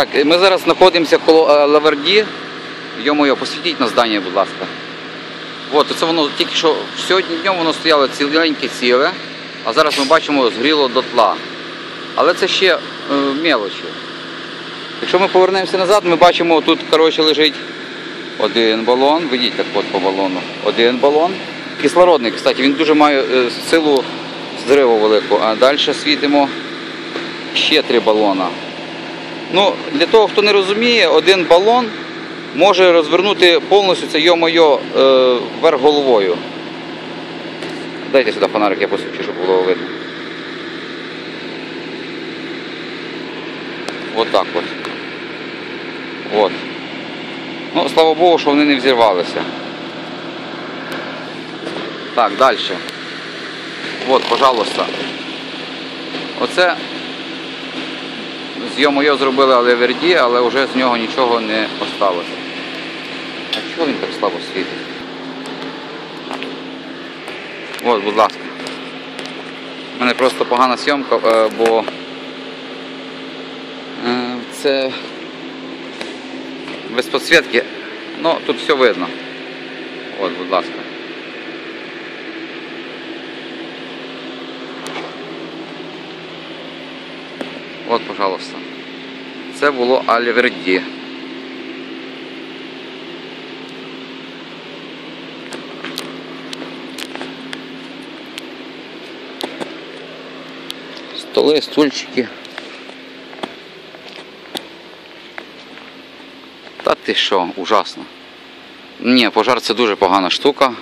Так, ми зараз знаходимося коло е, Лаверді. Йо-моє, посвітіть на здання, будь ласка. От, це воно тільки що сьогодні днем воно стояло ціленьке ціле, а зараз ми бачимо згріло дотла. Але це ще е, мелочі. Якщо ми повернемося назад, ми бачимо, тут коротше, лежить один балон. Видіть так от по балону. Один балон. Кислородний, кстати, він дуже має е, силу зриву велику. А далі світимо ще три балона. Ну, для того, хто не розуміє, один балон може розвернути повністю це йо-моє е, вверх головою. Дайте сюди фонарик, я посвічу, щоб було видно. От так от. От. Ну, слава Богу, що вони не взірвалися. Так, далі. От, пожалуйста. Оце з йо зробили Алеверді, але вже з нього нічого не осталося. А чого він так слабо світить? От, будь ласка. У мене просто погана зйомка, е, бо е, це без підсвітки. Ну, тут все видно. От, будь ласка. От, пожалуйста. Це було Альверді. Столи, стульчики. Та ти що, ужасно. Ні, пожар це дуже погана штука.